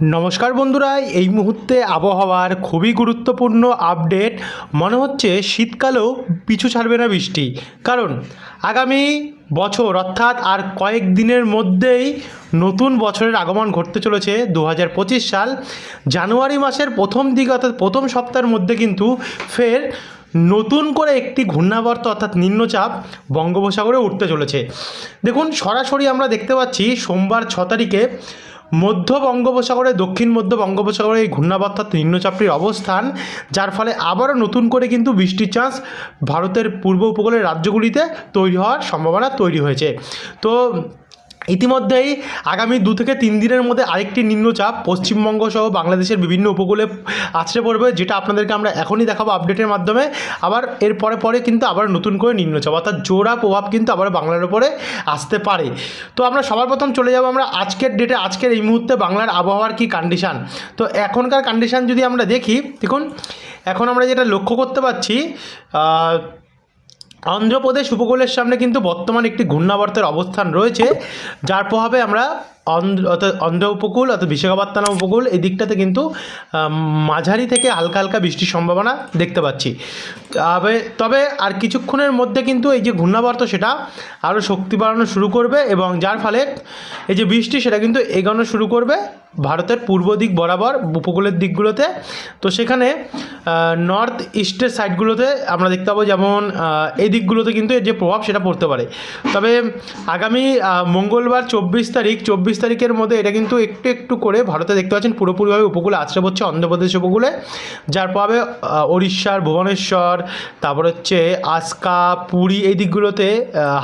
নমস্কার বন্ধুরা, এই মুহূর্তে আবহাওয়ার খুবই গুরুত্বপূর্ণ আপডেট। মনে হচ্ছে শীতকালেও পিছু ছাড়বে না বৃষ্টি। কারণ আগামী বছর অর্থাৎ আর কয়েক দিনের মধ্যেই নতুন বছরের আগমন ঘটতে চলেছে দু হাজার পঁচিশ সাল। জানুয়ারি মাসের প্রথম দিকে অর্থাৎ প্রথম সপ্তাহের মধ্যে কিন্তু ফের নতুন করে একটি ঘূর্ণাবর্ত অর্থাৎ নিম্নচাপ বঙ্গোপসাগরে উঠতে চলেছে। দেখুন, সরাসরি আমরা দেখতে পাচ্ছি সোমবার ছ তারিখে মধ্য বঙ্গোপসাগরে, দক্ষিণ মধ্য বঙ্গোপসাগরে এই ঘূর্ণাবর্ত অর্থাৎ নিম্নচাপটির অবস্থান, যার ফলে আবারও নতুন করে কিন্তু বৃষ্টির চান্স ভারতের পূর্ব উপকূলের রাজ্যগুলিতে তৈরি হওয়ার সম্ভাবনা তৈরি হয়েছে। তো ইতিমধ্যেই আগামী দু থেকে তিন দিনের মধ্যে আরেকটি নিম্নচাপ পশ্চিমবঙ্গ সহ বাংলাদেশের বিভিন্ন উপকূলে আছড়ে পড়বে, যেটা আপনাদেরকে আমরা এখনই দেখাবো আপডেটের মাধ্যমে। আবার এর পরে পরে কিন্তু আবার নতুন করে নিম্নচাপ, অর্থাৎ জোড়া প্রভাব কিন্তু আবার বাংলার উপরে আসতে পারে। তো আমরা সবার প্রথম চলে যাব আমরা আজকের ডেটে আজকের এই মুহূর্তে বাংলার আবহাওয়ার কী কন্ডিশান তো এখনকার কন্ডিশান যদি আমরা দেখি, দেখুন, এখন আমরা যেটা লক্ষ্য করতে পারছি অন্ধ্রপ্রদেশ উপকূলের সামনে কিন্তু বর্তমান একটি ঘূর্ণাবর্তের অবস্থান রয়েছে, যার প্রভাবে আমরা অন্ধ্র, অর্থাৎ অন্ধ্র উপকূল, অর্থাৎ বিশাখাপত্তনম উপকূল, এই দিকটাতে কিন্তু মাঝারি থেকে হালকা হালকা বৃষ্টির সম্ভাবনা দেখতে পাচ্ছি। তবে তবে আর কিছুক্ষণের মধ্যে কিন্তু এই যে ঘূর্ণাবর্ত, সেটা আরও শক্তি বাড়ানো শুরু করবে এবং যার ফলে এই যে বৃষ্টি, সেটা কিন্তু এগোনো শুরু করবে। ভারতের পূর্ব দিক বরাবর, উপকূলের দিকগুলোতে। তো সেখানে নর্থ ইস্টের সাইডগুলোতে আমরা দেখতে পাবো যেমন এই দিকগুলোতে কিন্তু এর যে প্রভাব সেটা পড়তে পারে। তবে আগামী মঙ্গলবার চব্বিশ তারিখ, চব্বিশ তারিখের মধ্যে এটা কিন্তু একটু একটু করে ভারতে দেখতে পাচ্ছেন, পুরোপুরিভাবে উপকূলে আশ্রয় পড়ছে অন্ধ্রপ্রদেশ উপকূলে। যার প্রভাবে ওড়িশার ভুবনেশ্বর, তারপর হচ্ছে আজকা পুরী এই দিকগুলোতে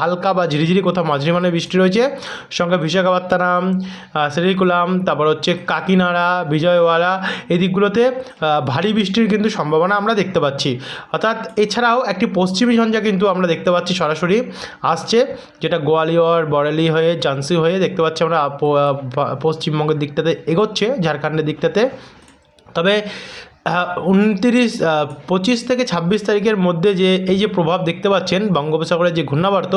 হালকা বা ঝিরিঝিরি কোথাও মাঝারি মানের বৃষ্টি রয়েছে। সঙ্গে বিশাখাপত্তনম শ্রীকুলাম, তারপর হচ্ছে কাকিনাড়া বিজয়ওয়াড়া এই দিকগুলোতে ভারী বৃষ্টির কিন্তু সম্ভাবনা আমরা দেখতে পাচ্ছি। অর্থাৎ এছাড়াও একটি পশ্চিমী ঝঞ্ঝা কিন্তু আমরা দেখতে পাচ্ছি সরাসরি আসছে, যেটা গোয়ালিয়র, বরেলি হয়ে, ঝান্সি হয়ে দেখতে পাচ্ছি আমরা পশ্চিমবঙ্গের দিকটাতে এগোচ্ছে, ঝাড়খণ্ডের দিকটাতে। তবে উনতিরিশ পঁচিশ থেকে ছাব্বিশ তারিখের মধ্যে যে, এই যে প্রভাব দেখতে পাচ্ছেন বঙ্গোপসাগরের যে ঘূর্ণাবর্ত,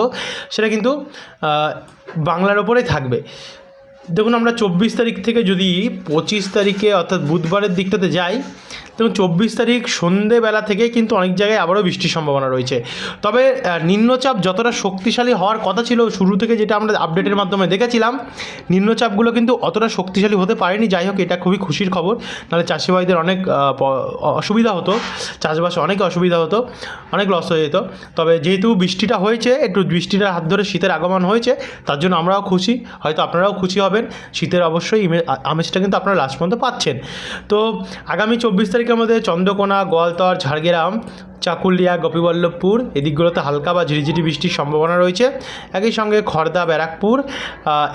সেটা কিন্তু বাংলার ওপরেই থাকবে। দেখুন আমরা চব্বিশ তারিখ থেকে যদি পঁচিশ তারিখে অর্থাৎ বুধবারের দিকটাতে যাই দেখুন চব্বিশ তারিখ সন্ধেবেলা থেকে কিন্তু অনেক জায়গায় আবারও বৃষ্টির সম্ভাবনা রয়েছে। তবে নিম্নচাপ যতটা শক্তিশালী হওয়ার কথা ছিল, শুরু থেকে যেটা আমরা আপডেটের মাধ্যমে দেখেছিলাম, নিম্নচাপগুলো কিন্তু অতটা শক্তিশালী হতে পারেনি। যাই হোক, এটা খুবই খুশির খবর। নাহলে চাষিভাইদের অনেক অসুবিধা হতো। চাষবাসে অনেক অসুবিধা হতো, অনেক লস হয়ে যেত। তবে যেহেতু বৃষ্টিটা হয়েছে, একটু বৃষ্টিটার হাত ধরে শীতের আগমন হয়েছে, তার জন্য আমরাও খুশি। হয়তো আপনারাও খুশি হবেন। শীতের অবশ্যই আমেজটা কিন্তু আপনারা লাস্ট পর্যন্ত পাচ্ছেন। তো, আগামী চব্বিশ তারিখের মধ্যে চন্দ্রকোনা, গোয়ালতর, ঝাড়গ্রাম, চাকুলিয়া, গোপীবল্লভপুর এদিকগুলোতে হালকা বা ঝিরিঝিরি বৃষ্টির সম্ভাবনা রয়েছে। একই সঙ্গে খড়দা ব্যারাকপুর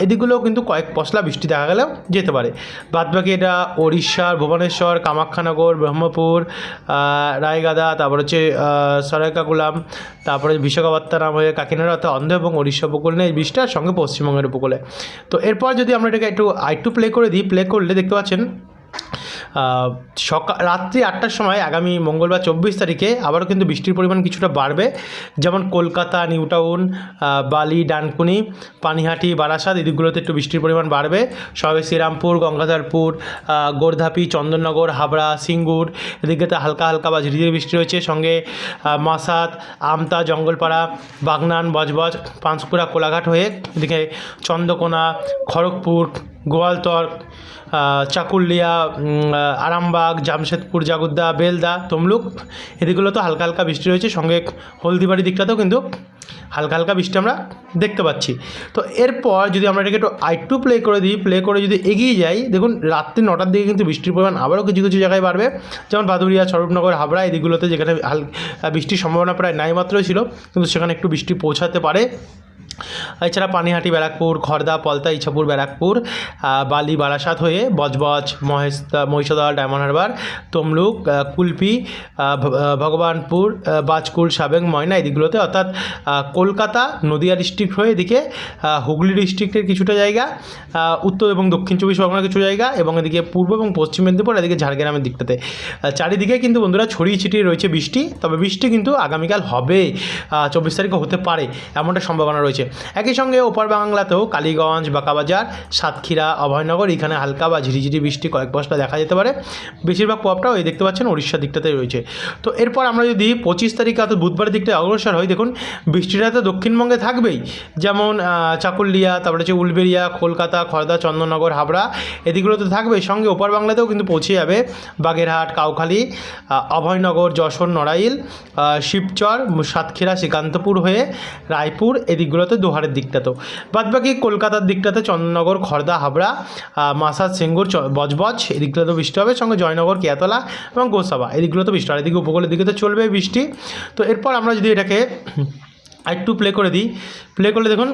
এদিকগুলোও কিন্তু কয়েক পশলা বৃষ্টি দেখা গেলেও যেতে পারে। বাদবাকি এটা ওড়িশার ভুবনেশ্বর, কামাখ্যানগর, ব্রহ্মপুর রায়গাদা, তারপর হচ্ছে সরাইকাকুলাম, তারপরে বিশাখাপত্তনম, হয়ে কাকিনাড়া, অর্থাৎ অন্ধ্র এবং ওড়িশা উপকূল নিয়ে এই বৃষ্টিটার সঙ্গে পশ্চিমবঙ্গের উপকূলে। তো এরপর যদি আমরা এটাকে একটু আরেকটু প্লে করে দিই প্লে করলে দেখতে পাচ্ছেন সকাল, রাত্রি আটটার সময় আগামী মঙ্গলবার চব্বিশ তারিখে আবারও কিন্তু বৃষ্টির পরিমাণ কিছুটা বাড়বে। যেমন কলকাতা নিউ টাউন বালি, ডানকুনি, পানিহাটি, বারাসাত এদিকগুলোতে একটু বৃষ্টির পরিমাণ বাড়বে। সবে শ্রীরামপুর, গঙ্গাধরপুর গোর্ধাপি, চন্দননগর, হাবড়া, সিঙ্গুর এদিকেতে হালকা হালকা বা ঝিরিঝিরি বৃষ্টি রয়েছে। সঙ্গে মাসাত, আমতা, জঙ্গলপাড়া, বাগনান, বজবজ, পাঁশকুড়া, কোলাঘাট হয়ে এদিকে চন্দ্রকোনা, খড়গপুর গোয়ালতর আহ, চাকুলিয়া আরামবাগ জামশেদপুর জাগুদ্দা বেলদা তমলুক এদিকগুলো তো হালকা হালকা বৃষ্টি রয়েছে। সঙ্গে হলদিবাড়ি দিকটাতেও কিন্তু হালকা হালকা বৃষ্টি আমরা দেখতে পাচ্ছি। তো এরপর যদি আমরা এটাকে একটু আইটু প্লে করে দিই প্লে করে যদি এগিয়ে যাই দেখুন রাত্রি নটার দিকে কিন্তু বৃষ্টির পরিমাণ আবারও কিছু কিছু জায়গায় বাড়বে। যেমন বাদুরিয়া স্বরূপনগর হাবড়া এই দিকগুলোতে যেখানে হাল বৃষ্টির সম্ভাবনা প্রায় নাই মাত্রই ছিল কিন্তু সেখানে একটু বৃষ্টি পৌঁছাতে পারে। এছাড়া পানিহাটি, ব্যারাকপুর খড়দা পলতা, ইছাপুর, ব্যারাকপুর বালি, বারাসাত হয়ে বজবজ মহেশ মহিষাদল, ডায়মন্ড হারবার, তমলুক কুলপি ভগবানপুর বাজকুল সাবেং ময়না এদিকগুলোতে, অর্থাৎ কলকাতা, নদিয়া ডিস্ট্রিক্ট হয়ে এদিকে হুগলি ডিস্ট্রিক্টের কিছুটা জায়গা উত্তর এবং দক্ষিণ চব্বিশ পরগনার কিছু জায়গা এবং এদিকে পূর্ব এবং পশ্চিম মেদিনীপুর, এদিকে ঝাড়গ্রামের দিকটাতে। চারিদিকে কিন্তু বন্ধুরা ছড়িয়ে ছিটিয়ে রয়েছে বৃষ্টি, তবে বৃষ্টি কিন্তু আগামীকাল হবে চব্বিশ তারিখে হতে পারে, এমনটা সম্ভাবনা রয়েছে। রয়েছে। একই সঙ্গে ওপার বাংলাতেও কালীগঞ্জ, বাঁকাবাজার, সাতক্ষীরা, অভয়নগর, এখানে হালকা বা ঝিরিঝিরি বৃষ্টি কয়েক বস্তা দেখা যেতে পারে। বেশিরভাগ প্রভাবটাও এই দেখতে পাচ্ছেন উড়িষ্যার দিকটাতেই রয়েছে। তো এরপর আমরা যদি পঁচিশ তারিখে অর্থাৎ বুধবারের দিকটা অগ্রসর হই, দেখুন, বৃষ্টিটা তো দক্ষিণবঙ্গে থাকবেই। যেমন চাকুলিয়া, তারপরে হচ্ছে উলবেড়িয়া, কলকাতা খড়দা চন্দননগর, হাবড়া এদিকগুলো তো থাকবেই সঙ্গে ওপার বাংলাতেও কিন্তু পৌঁছে যাবে বাগেরহাট, কাউখালী অভয়নগর, যশোর, নড়াইল শিবচর, সাতক্ষীরা, শ্রীকান্তপুর হয়ে রায়পুর এদিকগুলোতে দোহারের দিকটাতেও। বাদবাকি কলকাতার দিকটাতে চন্দননগর খড়দা হাবড়া মাসাদ সিঙ্গুর বজবজ এদিকগুলোতে বৃষ্টি হবে। সঙ্গে জয়নগর, কেয়াতলা এবং গোসাবা। এদিকগুলোতে বৃষ্টি হবে। এদিকে উপকূলের দিকে তো চলবে বৃষ্টি। তো এরপর আমরা যদি এটাকে একটু প্লে করে দিই। প্লে করলে দেখুন,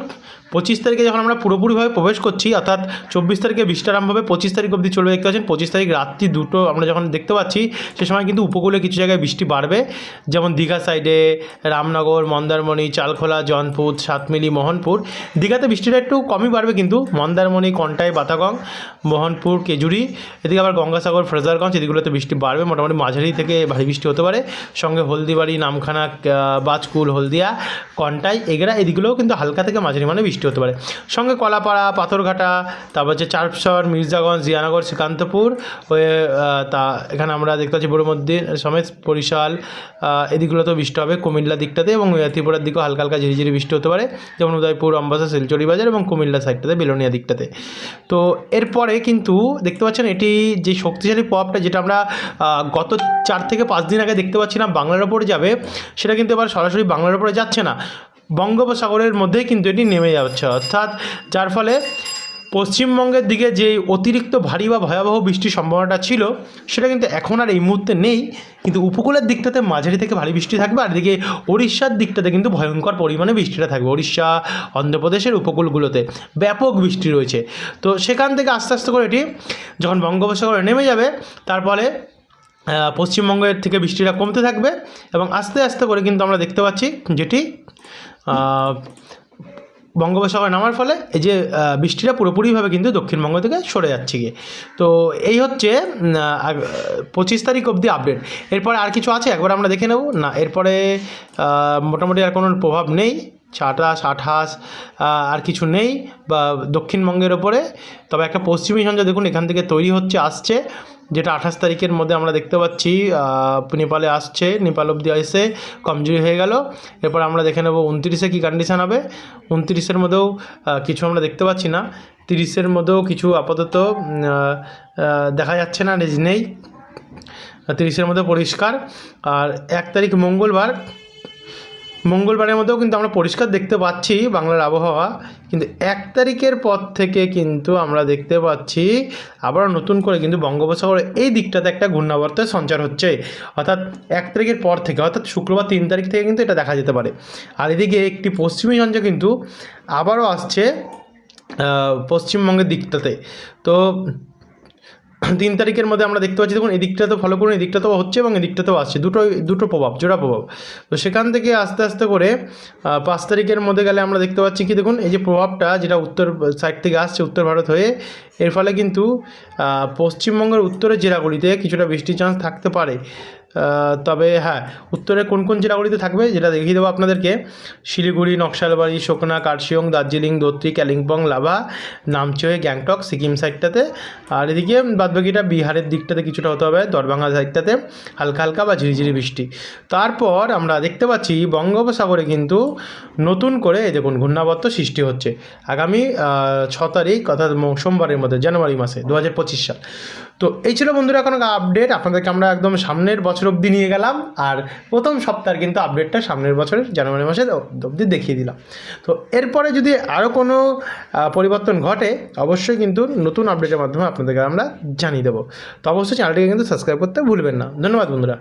পঁচিশ তারিখে যখন আমরা পুরোপুরিভাবে প্রবেশ করছি, অর্থাৎ চব্বিশ তারিখে বৃষ্টি আরম্ভ হবে, পঁচিশ তারিখ অবধি চলবে, দেখতে পাচ্ছেন, পঁচিশ তারিখ রাত্রি দুটো আমরা যখন দেখতে পাচ্ছি, সে সময় কিন্তু উপকূলে কিছু জায়গায় বৃষ্টি বাড়বে। যেমন দীঘা সাইডে রামনগর, মন্দারমণি, চালখোলা, জনপুর, সাতমিলি, মোহনপুর। দীঘাতে বৃষ্টিটা একটু কমই বাড়বে কিন্তু, মন্দারমণি, কন্টাই, বাতাগং, মোহনপুর, কেজুরি, এদিকে আবার গঙ্গাসাগর, ফ্রেজারগঞ্জ, এদিকগুলোতে বৃষ্টি বাড়বে, মোটামুটি মাঝারি থেকে ভারী বৃষ্টি হতে পারে। সঙ্গে হলদিবাড়ি, নামখানা বাজকুল, হলদিয়া কন্টাই এগরা এদিকগুলোও কিন্তু হালকা থেকে মাঝারি মানে বৃষ্টি হতে পারে। সঙ্গে কলাপাড়া, পাথরঘাটা, তারপর হচ্ছে চারপসর মির্জাগঞ্জ, জিয়ানগর, শ্রীকান্তপুর হয়ে তা এখানে আমরা দেখতে পাচ্ছি বড় মধ্যে সমেত বরিশাল এদিকগুলোতেও বৃষ্টি হবে কুমিল্লা দিকটাতে এবং ত্রিপুরার দিকেও হালকা হালকা ঝিরিঝিরি বৃষ্টি হতে পারে, যেমন উদয়পুর, অম্বাসা, শিলচরি বাজার এবং কুমিল্লা সাইডটাতে, বেলোনিয়া দিকটাতে। তো এরপরে কিন্তু দেখতে পাচ্ছেন এটি যে শক্তিশালী প্রভাবটা যেটা আমরা গত চার থেকে পাঁচ দিন আগে দেখতে পাচ্ছিলাম বাংলার ওপরে যাবে, সেটা কিন্তু এবার সরাসরি বাংলার ওপরে যাচ্ছে না। বঙ্গোপসাগরের মধ্যেই কিন্তু এটি নেমে যাচ্ছে। অর্থাৎ যার ফলে পশ্চিমবঙ্গের দিকে যে অতিরিক্ত ভারী বা ভয়াবহ বৃষ্টির সম্ভাবনাটা ছিল সেটা কিন্তু এখন আর এই মুহূর্তে নেই। কিন্তু উপকূলের দিকটাতে মাঝারি থেকে ভারী বৃষ্টি থাকবে আর এদিকে উড়িষ্যার দিকটাতে কিন্তু ভয়ঙ্কর পরিমাণে বৃষ্টিটা থাকবে। উড়িষ্যা অন্ধ্রপ্রদেশের উপকূলগুলোতে ব্যাপক বৃষ্টি রয়েছে। তো সেখান থেকে আস্তে আস্তে করে এটি যখন বঙ্গোপসাগরে নেমে যাবে তারপরে আহ, পশ্চিমবঙ্গের থেকে বৃষ্টিটা কমতে থাকবে এবং আস্তে আস্তে করে কিন্তু আমরা দেখতে পাচ্ছি যেটি বঙ্গোপসাগরে নামার ফলে এই যে বৃষ্টিটা পুরোপুরিভাবে কিন্তু দক্ষিণবঙ্গ থেকে সরে যাচ্ছে গিয়ে। তো এই হচ্ছে পঁচিশ তারিখ অবধি আপডেট এরপরে আর কিছু আছে? একবার আমরা দেখে নেব। না, এরপরে মোটামুটি আর কোনো প্রভাব নেই। আঠাশ আঠাশ আর কিছু নেই বা দক্ষিণবঙ্গের ওপরে। তবে একটা পশ্চিমী ঝঞ্ঝা দেখুন, এখান থেকে তৈরি হচ্ছে, আসছে। যেটা আঠাশ তারিখের মধ্যে আমরা দেখতে পাচ্ছি নেপালে আসছে, নেপাল অবধি এসে কমজোরি হয়ে গেল। এরপর আমরা দেখে নেব উনত্রিশে কী কন্ডিশান হবে। উনত্রিশের মধ্যেও কিছু আমরা দেখতে পাচ্ছি না। তিরিশের মধ্যেও কিছু আপাতত দেখা যাচ্ছে না নেই। তিরিশের মধ্যে পরিষ্কার। আর এক তারিখ মঙ্গলবার মঙ্গলবারের মধ্যেও কিন্তু আমরা পরিষ্কার দেখতে পাচ্ছি বাংলার আবহাওয়া। কিন্তু এক তারিখের পর থেকে কিন্তু আমরা দেখতে পাচ্ছি আবারও নতুন করে কিন্তু বঙ্গোপসাগরে এই দিকটাতে একটা ঘূর্ণাবর্তের সঞ্চার হচ্ছে। অর্থাৎ এক তারিখের পর থেকে, অর্থাৎ শুক্রবার তিন তারিখ থেকে কিন্তু এটা দেখা যেতে পারে। আর এদিকে একটি পশ্চিমী সঞ্চয় কিন্তু আবারও আসছে পশ্চিমবঙ্গের দিকটাতে। তো তিন তারিখের মধ্যে আমরা দেখতে পাচ্ছি, দেখুন, এদিকটা তো ফলো করুন তো হচ্ছে এবং এদিকটা তো আসছে। দুটো দুটো প্রভাব, জোড়া প্রভাব। তো সেখান থেকে আস্তে আস্তে করে পাঁচ তারিখের মধ্যে গেলে আমরা দেখতে পাচ্ছি কি, দেখুন, এই যে প্রভাবটা যেটা উত্তর সাইড থেকে আসছে, উত্তর ভারত হয়ে, এর ফলে কিন্তু পশ্চিমবঙ্গের উত্তরের জেলাগুলিতে কিছুটা বৃষ্টির চান্স থাকতে পারে। তবে হ্যাঁ উত্তরে কোন কোন জেলাগুলিতে থাকবে যেটা দেখিয়ে দেবো আপনাদেরকে? শিলিগুড়ি, নকশালবাড়ি, শোকনা, কার্শিয়ং, দার্জিলিং, দত্রি কালিম্পং লাভা নামচই গ্যাংটক, সিকিম সাইডটাতে। আর এদিকে বাদবাকিটা বিহারের দিকটাতে কিছুটা হতে হবে, দরবাংলা সাইডটাতে হালকা হালকা বা ঝিরিঝিরি বৃষ্টি। তারপর আমরা দেখতে পাচ্ছি বঙ্গোপসাগরে কিন্তু নতুন করে এই দেখুন ঘূর্ণাবর্ত সৃষ্টি হচ্ছে। আগামী ছ তারিখ অর্থাৎ সোমবারের মধ্যে, জানুয়ারি মাসে দু হাজার পঁচিশ সাল। তো এই ছিল বন্ধুরা এখন আপডেট আপনাদেরকে আমরা একদম সামনের বছর অবধি নিয়ে গেলাম আর প্রথম সপ্তাহের কিন্তু আপডেটটা সামনের বছরের জানুয়ারি মাসে অব্দি দেখিয়ে দিলাম। তো এরপরে যদি আরও কোনো পরিবর্তন ঘটে, অবশ্যই কিন্তু নতুন আপডেটের মাধ্যমে আপনাদেরকে আমরা জানিয়ে দেবো। তো অবশ্যই চ্যানেলটিকে কিন্তু সাবস্ক্রাইব করতে ভুলবেন না। ধন্যবাদ বন্ধুরা।